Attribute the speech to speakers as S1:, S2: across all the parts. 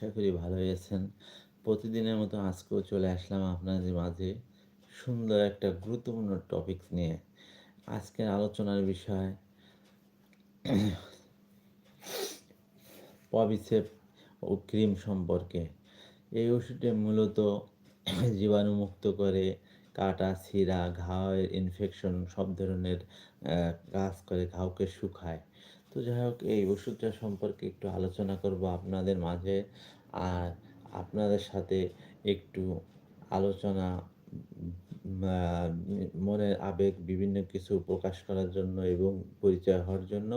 S1: আশা করি ভালো আছেন। প্রতিদিনের মতো আজকেও চলে আসলাম আপনাদের মাঝে সুন্দর একটা গুরুত্বপূর্ণ টপিক নিয়ে। আজকের আলোচনার বিষয় পবিসেপ ও ক্রিম সম্পর্কে। এই ওষুধটি মূলত জীবাণুমুক্ত করে, কাটা ছিঁড়া ঘাওয়ের ইনফেকশন সব ধরনের কাজ করে ঘাওকে শুকায়। তো যাই হোক, এই ওষুধটা সম্পর্কে একটু আলোচনা করব আপনাদের মাঝে। আর আপনাদের সাথে একটু আলোচনা মনের আবেগ, বিভিন্ন কিছু প্রকাশ করার জন্য এবং পরিচয় হওয়ার জন্য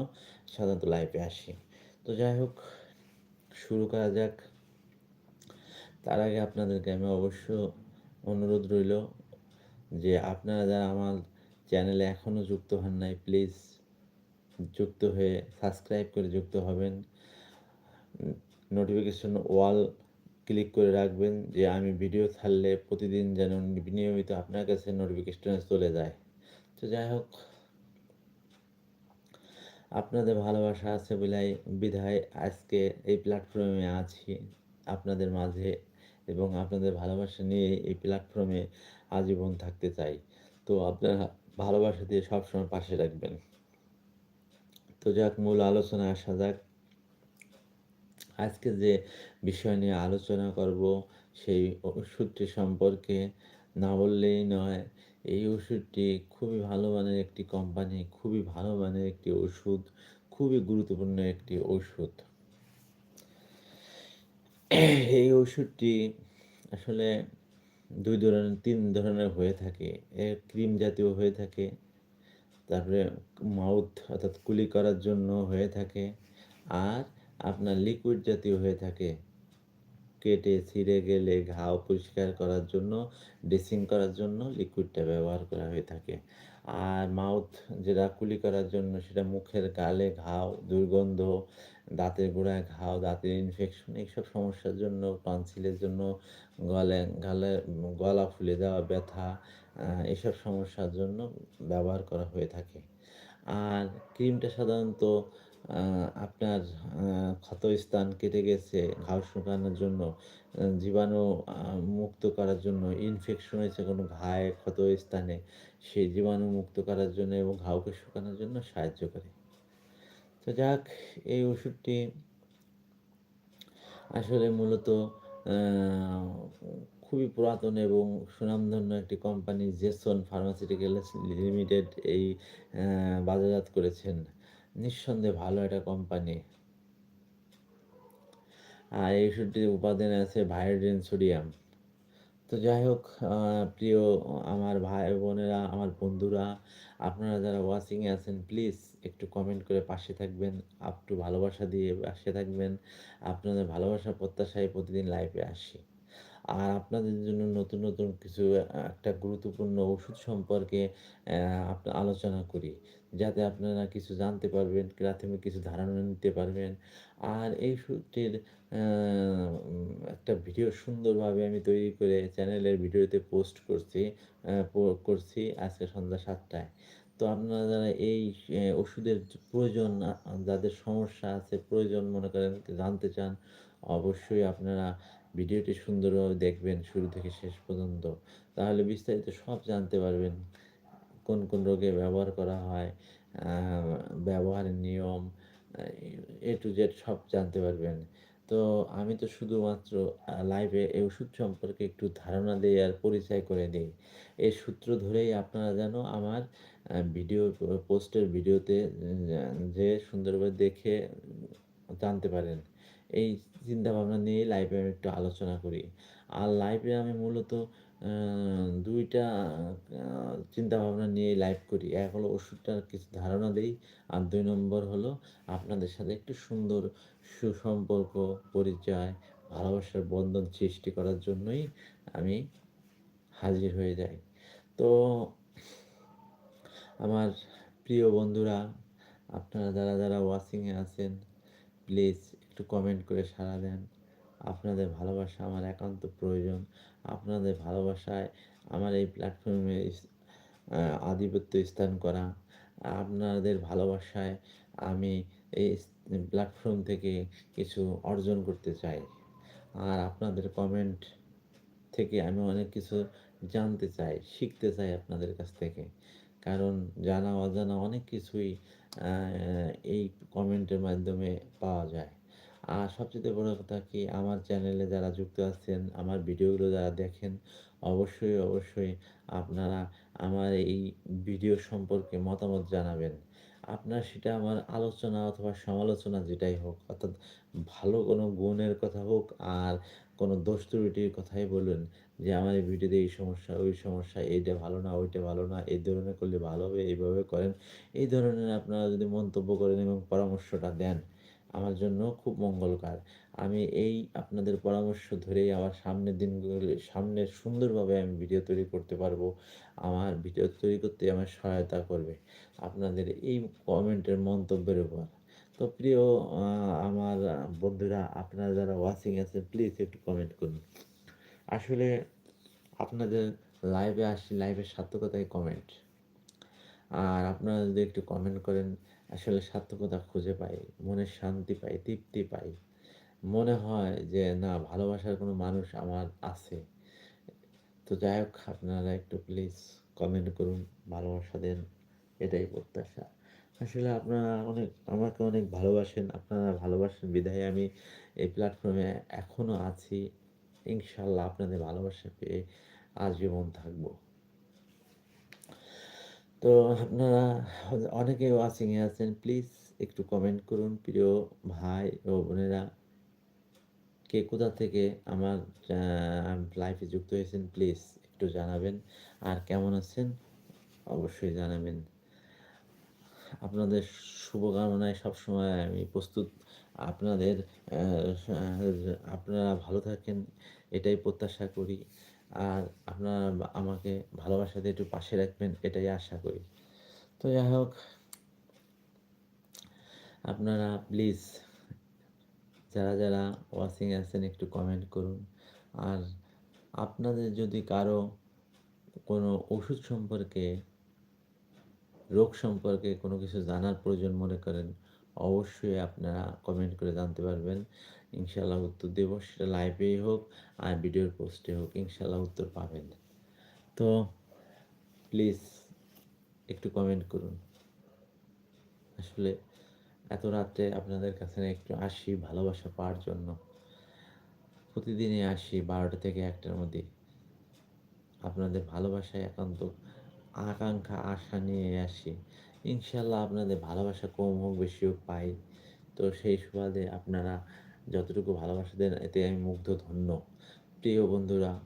S1: সাধারণত লাইফে আসি। তো যাই হোক, শুরু করা যাক। তার আগে আপনাদেরকে আমি অবশ্য অনুরোধ রইল যে আপনারা যারা আমার চ্যানেলে এখনও যুক্ত হন নাই প্লিজ যুক্ত হয়ে সাবস্ক্রাইব করে যুক্ত হবেন। নোটিফিকেশন ওয়াল ক্লিক করে রাখবেন যে আমি ভিডিও ছাড়লে প্রতিদিন যেন নিয়মিত আপনার কাছে নোটিফিকেশনে চলে যায়। তো যাই হোক, আপনাদের ভালোবাসা আছে বলাই বিধায় আজকে এই প্ল্যাটফর্মে আছি আপনাদের মাঝে এবং আপনাদের ভালোবাসা নিয়ে এই প্ল্যাটফর্মে আজীবন থাকতে চাই। তো আপনারা ভালোবাসা দিয়ে সবসময় পাশে রাখবেন। তো যাক, মূল আলোচনা আসা যাক। আজকে যে বিষয় নিয়ে আলোচনা করব, সেই ওষুধটি সম্পর্কে না বললেই নয়, এই ওষুধটি খুবই ভালো মানের একটি কোম্পানি খুবই ভালো মানের একটি ওষুধ, খুবই গুরুত্বপূর্ণ একটি ওষুধ। এই ওষুধটি আসলে দুই ধরনের, তিন ধরনের হয়ে থাকে। ক্রিম জাতীয় হয়ে থাকে তারপরে মাউথ অর্থাৎ কুলি করার জন্য হয়ে থাকে। আর আপনার লিকুইড জাতীয় হয়ে থাকে। কেটে, ছিঁড়ে গেলে ঘাও পরিষ্কার করার জন্য ড্রেসিং করার জন্য লিকুইডটা ব্যবহার করা হয়ে থাকে। আর মাউথ যেটা কুলি করার জন্য, সেটা মুখের গালে ঘাও দুর্গন্ধ, দাঁতের গোড়ায় ঘাও দাঁতের ইনফেকশন এইসব সমস্যার জন্য টনসিলের জন্য গলে, গালে, গলা ফুলে যাওয়া ব্যথা এসব সমস্যার জন্য ব্যবহার করা হয়ে থাকে। আর ক্রিমটা সাধারণত আপনার ক্ষত স্থান কেটে গেছে ঘাও শুকানোর জন্য জীবাণু মুক্ত করার জন্য ইনফেকশন হয়েছে কোনো ঘায়ে ক্ষত স্থানে সেই জীবাণু মুক্ত করার জন্য এবং ঘাওকে শুকানোর জন্য সাহায্য করে। তো যাক, এই ওষুধটি আসলে মূলত খুবই পুরাতন এবং সুনামধন্য একটি কোম্পানি জেসন ফার্মাসিউটিক্যালস লিমিটেড এই বাজারজাত করেছেন। নিঃসন্দেহে ভালো একটা কোম্পানি আর এই ওষুধটির উপাদান আছে ভায়োডিন সোডিয়াম। তো যাই হোক প্রিয় আমার ভাই বোনেরা, আমার বন্ধুরা, আপনারা যারা ওয়াচিংয়ে আছেন প্লিজ একটু কমেন্ট করে পাশে থাকবেন আপ টু ভালোবাসা দিয়ে পাশে থাকবেন। আপনাদের ভালোবাসা প্রত্যাশায় প্রতিদিন লাইভে আসি। আর আপনাদের জন্য নতুন নতুন কিছু একটা গুরুত্বপূর্ণ ওষুধ সম্পর্কে আলোচনা করি। যাতে আপনারা কিছু জানতে পারবেন, প্রাথমিক কিছু ধারণা নিতে পারবেন। আর এই ওষুধটির একটা ভিডিও সুন্দরভাবে আমি তৈরি করে চ্যানেলের ভিডিওতে পোস্ট করছি করছি আজকে সন্ধ্যা সাতটায়। তো আপনারা যারা এই ওষুধের প্রয়োজন যাদের সমস্যা আছে, প্রয়োজন মনে করেন, জানতে চান, অবশ্যই আপনারা ভিডিওটি সুন্দরভাবে দেখবেন শুরু থেকে শেষ পর্যন্ত। তাহলে বিস্তারিত সব জানতে পারবেন, কোন কোন রোগে ব্যবহার করা হয় ব্যবহারের নিয়ম, এ টু জেড সব জানতে পারবেন। তো আমি তো শুধুমাত্র লাইভে এই ওষুধ সম্পর্কে একটু ধারণা দিই আর পরিচয় করে দিই। এই সূত্র ধরেই আপনারা যেন আমার ভিডিও পোস্টের ভিডিওতে যে সুন্দরভাবে দেখে, জানতে পারেন। এই চিন্তাভাবনা নিয়েই লাইভে আমি একটু আলোচনা করি। আর লাইভে আমি মূলত দুইটা চিন্তাভাবনা নিয়ে লাইভ করি। এক হলো ওষুধটার কিছু ধারণা দিই, আর দুই নম্বর হলো আপনাদের সাথে একটু সুন্দর সুসম্পর্ক, পরিচয়, ভালোবাসার বন্ধন সৃষ্টি করার জন্যই আমি হাজির হয়ে যাই। তো আমার প্রিয় বন্ধুরা, আপনারা যারা যারা ওয়াচিংয়ে আছেন প্লিজ একটু কমেন্ট করে সাড়া দেন। আপনাদের ভালোবাসা আমার একান্ত প্রয়োজন। আপনাদের ভালোবাসায় আমার এই প্ল্যাটফর্মে আধিপত্য স্থান করা। আপনাদের ভালোবাসায় আমি এই প্ল্যাটফর্ম থেকে কিছু অর্জন করতে চাই। আর আপনাদের কমেন্ট থেকে আমি অনেক কিছু জানতে চাই, শিখতে চাই আপনাদের কাছ থেকে। কারণ জানা অজানা অনেক কিছুই এই কমেন্টের মাধ্যমে পাওয়া যায়। আর সবচেয়ে বড় কথা কি, আমার চ্যানেলে যারা যুক্ত আছেন, আমার ভিডিওগুলো যারা দেখেন, অবশ্যই অবশ্যই আপনারা আমার এই ভিডিও সম্পর্কে মতামত জানাবেন। আপনার সেটা আমার আলোচনা অথবা সমালোচনা যেটাই হোক, অর্থাৎ ভালো কোনো গুণের কথা হোক আর কোনো দোষ ত্রুটির কথাই বলুন যে আমার এই ভিডিওতে এই সমস্যা, ওই সমস্যা, এইটা ভালো না, ওইটা ভালো না, এই ধরনের করলে ভালো হবে, এইভাবে করেন। এই ধরনের আপনারা যদি মন্তব্য করেন এবং পরামর্শটা দেন আমার জন্য খুব মঙ্গলকার। আমি এই আপনাদের পরামর্শ ধরেই আমার সামনের দিনগুলো সামনে সুন্দরভাবে আমি ভিডিও তৈরি করতে পারব। আমার ভিডিও তৈরি করতে আমার সহায়তা করবে। আপনাদের এই কমেন্টের মন্তব্যের উপর। তো প্রিয় আমার বন্ধুরা, আপনারা যারা ওয়াচিং আছে প্লিজ একটু কমেন্ট করুন। আসলে আপনাদের লাইভে আসি লাইভের সার্থকতাই কমেন্ট আর আপনারা যদি একটু কমেন্ট করেন আসলে সার্থকতা খুঁজে পাই মনে শান্তি পাই, তৃপ্তি পাই। মনে হয় যে, না, ভালোবাসার কোনো মানুষ আমার আছে। তো যাই হোক, আপনারা একটু প্লিজ কমেন্ট করুন, ভালোবাসা দেন, এটাই প্রত্যাশা। আসলে আপনারা অনেক, আমাকে অনেক ভালোবাসেন, আপনারা ভালোবাসেন বিধায় আমি এই প্ল্যাটফর্মে এখনও আছি। ইনশাল্লাহ আপনাদের ভালোবাসা পেয়ে আজীবন থাকব। তো আপনারা অনেকে ওয়াচিংয়ে আছেন প্লিজ একটু কমেন্ট করুন, প্রিয় ভাই ও বোনেরা। কে কোথা থেকে আমার লাইফে যুক্ত হয়েছেন প্লিজ একটু জানাবেন। আর কেমন আছেন? অবশ্যই জানাবেন। আপনাদের শুভকামনায় সবসময় আমি প্রস্তুত। আপনাদের আপনারা ভালো থাকেন, এটাই প্রত্যাশা করি। আর আপনারা আমাকে ভালোবাসাতে একটু পাশে রাখবেন, এটাই আশা করি। তো যাই হোক, আপনারা প্লিজ যারা যারা ওয়াচিং আছেন একটু কমেন্ট করুন। আর আপনাদের যদি কারও কোনো ওষুধ সম্পর্কে, রোগ সম্পর্কে কোনো কিছু জানার প্রয়োজন মনে করেন অবশ্যই আপনারা কমেন্ট করে জানতে পারবেন। ইনশাল্লাহ উত্তর দেব, সেটা লাইভেই হোক আর ভিডিওর পোস্টে হোক ইনশাল্লাহ উত্তর পাবেন। তো প্লিজ একটু কমেন্ট করুন। আসলে এত রাত্রে আপনাদের কাছে একটু আসি, ভালোবাসা পাওয়ার জন্য। প্রতিদিনই আসি, বারোটা থেকে একটার মধ্যে। আপনাদের ভালোবাসায় একান্ত আকাঙ্ক্ষা আশা নিয়ে আসি। ইনশাল্লাহ আপনাদের ভালোবাসা কম হোক বেশি হোক পাই। তো সেই সুবাদে আপনারা যতটুকু ভালোবাসা দেন, এতে আমি মুগ্ধ, ধন্য। প্রিয় বন্ধুরা,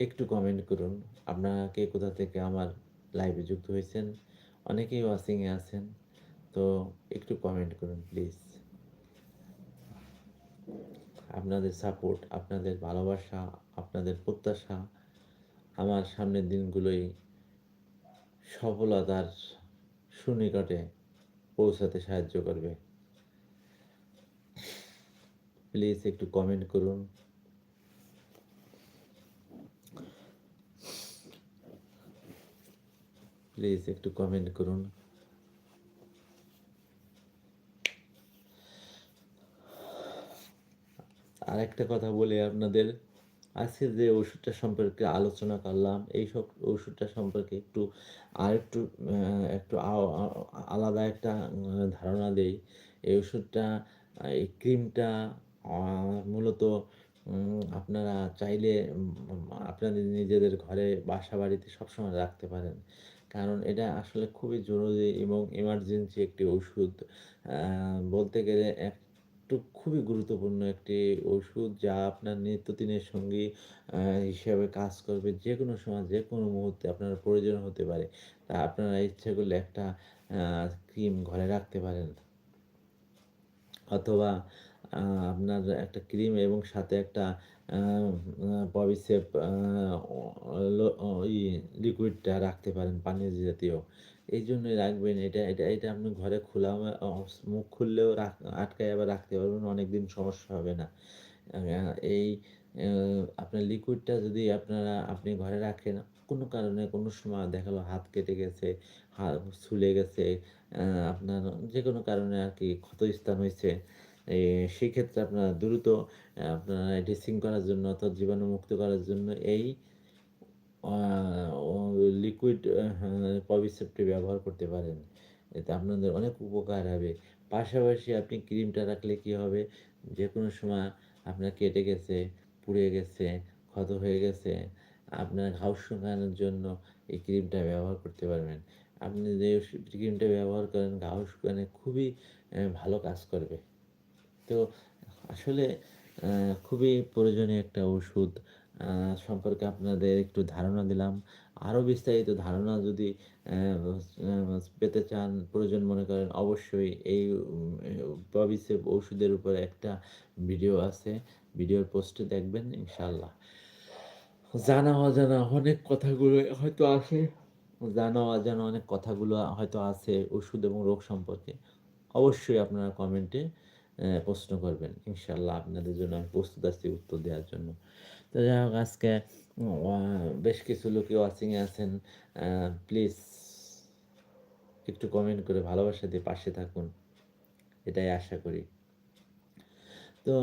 S1: একটু কমেন্ট করুন। আপনারা কে কোথা থেকে আমার লাইভে যুক্ত হয়েছেন? অনেকেই ওয়াচিংয়ে আছেন। তো একটু কমেন্ট করুন প্লিজ আপনাদের সাপোর্ট আপনাদের ভালোবাসা, আপনাদের প্রত্যাশা, আমার সামনের দিনগুলোই সফলতার সুনিকটে পৌঁছাতে সাহায্য করবে। প্লিজ একটু কমেন্ট করুন। প্লিজ একটু কমেন্ট করুন। আর একটা কথা বলি আপনাদের। আজকে যে ওষুধটা সম্পর্কে আলোচনা করলাম, এই সব ওষুধটা সম্পর্কে একটু আর একটু একটু আলাদা একটা ধারণা দেই। এই ওষুধটা, এই ক্রিমটা মূলত আপনারা চাইলে আপনাদের নিজেদের ঘরে বাসা বাড়িতে সবসময় রাখতে পারেন। কারণ এটা আসলে খুবই জরুরি এবং এমার্জেন্সি একটি ওষুধ। বলতে গেলে একটু খুবই গুরুত্বপূর্ণ একটি ওষুধ যা আপনার নিত্যদিনের সঙ্গী হিসাবে কাজ করবে যে কোনো সময় যে কোনো মুহূর্তে আপনার প্রয়োজন হতে পারে। তা আপনারা ইচ্ছে করলে একটা ক্রিম ঘরে রাখতে পারেন। অথবা আপনার একটা ক্রিম এবং সাথে একটা পবিসেপ ই, লিকুইডটা রাখতে পারেন পানীয় জাতীয়। এই জন্যই রাখবেন, এটা এটা এটা আপনি ঘরে খোলা মুখ খুললেও রাখ, আটকায় আবার রাখতে পারবেন অনেক দিন সমস্যা হবে না। এই আপনার লিকুইডটা যদি আপনারা, আপনি ঘরে রাখেন, কোনো কারণে কোনো সময় দেখাল হাত কেটে গেছে হাত ছুলে গেছে আপনার যে কোনো কারণে আর কি ক্ষতস্থান হয়েছে সেক্ষেত্রে আপনারা দ্রুত আপনারা ড্রেসিং করার জন্য অর্থাৎ জীবাণুমুক্ত করার জন্য এই লিকুইড পবিসেপ্টে ব্যবহার করতে পারেন। এতে আপনাদের অনেক উপকার হবে। পাশাপাশি আপনি ক্রিমটা রাখলে কি হবে? যে কোনো সময় আপনার কেটে গেছে, পুড়ে গেছে, ক্ষত হয়ে গেছে, আপনার ঘাও শুকানোর জন্য এই ক্রিমটা ব্যবহার করতে পারবেন। আপনি যে ক্রিমটা ব্যবহার করেন ঘাও শুকানে খুবই ভালো কাজ করবে। তো আসলে খুবই প্রয়োজনীয় একটা ওষুধ। সম্পর্কে আপনাদের একটু ধারণা দিলাম। আরও বিস্তারিত ধারণা যদি পেতে চান, প্রয়োজন মনে করেন, অবশ্যই এই পবিসেপ ওষুধের উপর একটা ভিডিও আছে। ভিডিওর পোস্টে দেখবেন ইনশাল্লাহ জানা অজানা অনেক কথাগুলো হয়তো আছে জানা অজানা অনেক কথাগুলো হয়তো আছে ওষুধ এবং রোগ সম্পর্কে। অবশ্যই আপনারা কমেন্টে প্রশ্ন করবেন ইনশাল্লাহ আপনাদের জন্য আমি প্রস্তুত আছি উত্তর দেওয়ার জন্য। তো যাই হোক, আজকে বেশ কিছু লোকে ওয়াচিংয়ে আছেন। প্লিজ একটু কমেন্ট করে ভালোবাসা দিয়ে পাশে থাকুন। এটাই আশা করি। তো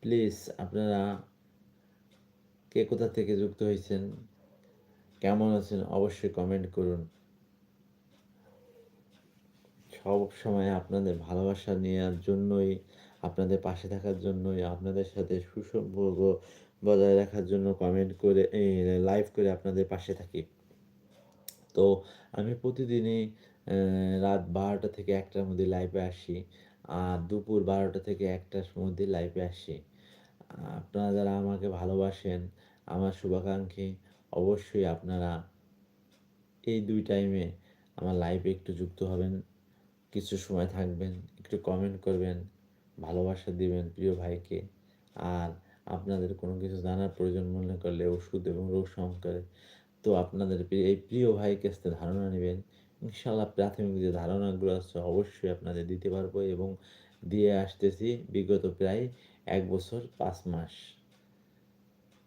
S1: প্লিজ আপনারা কে কোথা থেকে যুক্ত হয়েছেন? কেমন আছেন? অবশ্যই কমেন্ট করুন। সব সময় আপনাদের ভালোবাসা নেওয়ার জন্যই আপনাদের পাশে থাকার জন্যই, আপনাদের সাথে সুসম্পর্ক বজায় রাখার জন্য কমেন্ট করে লাইভ করে আপনাদের পাশে থাকি। তো আমি প্রতিদিনই রাত বারোটা থেকে একটার মধ্যে লাইভে আসি, আর দুপুর বারোটা থেকে একটার মধ্যে লাইভে আসি। আপনারা যারা আমাকে ভালোবাসেন, আমার শুভাকাঙ্ক্ষী, অবশ্যই আপনারা এই দুই টাইমে আমার লাইভে একটু যুক্ত হবেন, কিছু সময় থাকবেন, একটু কমেন্ট করবেন ভালোবাসা দিবেন প্রিয় ভাইকে। আর আপনাদের কোনো কিছু জানার প্রয়োজন মনে করলে ওষুধ এবং রোগ সম্পর্কে তো আপনাদের এই প্রিয় ভাইকে কাছ ধারণা নেবেন। ইনশাল্লাহ প্রাথমিক যে ধারণাগুলো আছে অবশ্যই আপনাদের দিতে পারব এবং দিয়ে আসতেছি বিগত প্রায় এক বছর, পাঁচ মাস।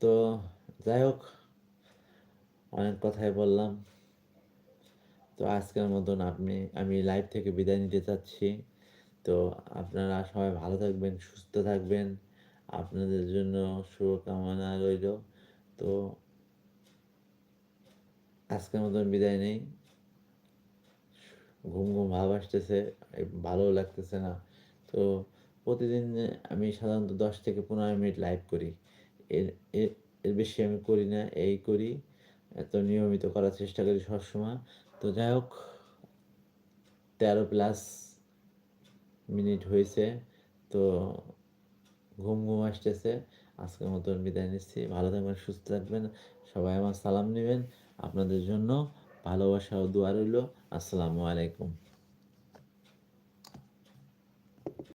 S1: তো যাই হোক, অনেক কথাই বললাম। তো আজকের মতন আপনি, আমি লাইভ থেকে বিদায় নিতে চাচ্ছি। তো আপনারা সবাই ভালো থাকবেন, সুস্থ থাকবেন। আপনাদের জন্য শুভকামনা রইল। তো আজকের মতন বিদায় নেই। ঘুম ঘুম ভাব আসতেছে ভালো লাগতেছে না। তো প্রতিদিন আমি সাধারণত দশ থেকে পনেরো মিনিট লাইভ করি। এর এর বেশি আমি করি না, এই করি। এত নিয়মিত করার চেষ্টা করি সবসময়। তো যাই হোক, তেরো প্লাস মিনিট হয়েছে, তো ঘুম ঘুম আসতেছে। আজকের মতন বিদায় নিচ্ছি। ভালো থাকবেন, সুস্থ থাকবেন। সবাই আমার সালাম নেবেন। আপনাদের জন্য ভালোবাসা ও দোয়া রইল। আসসালামু আলাইকুম।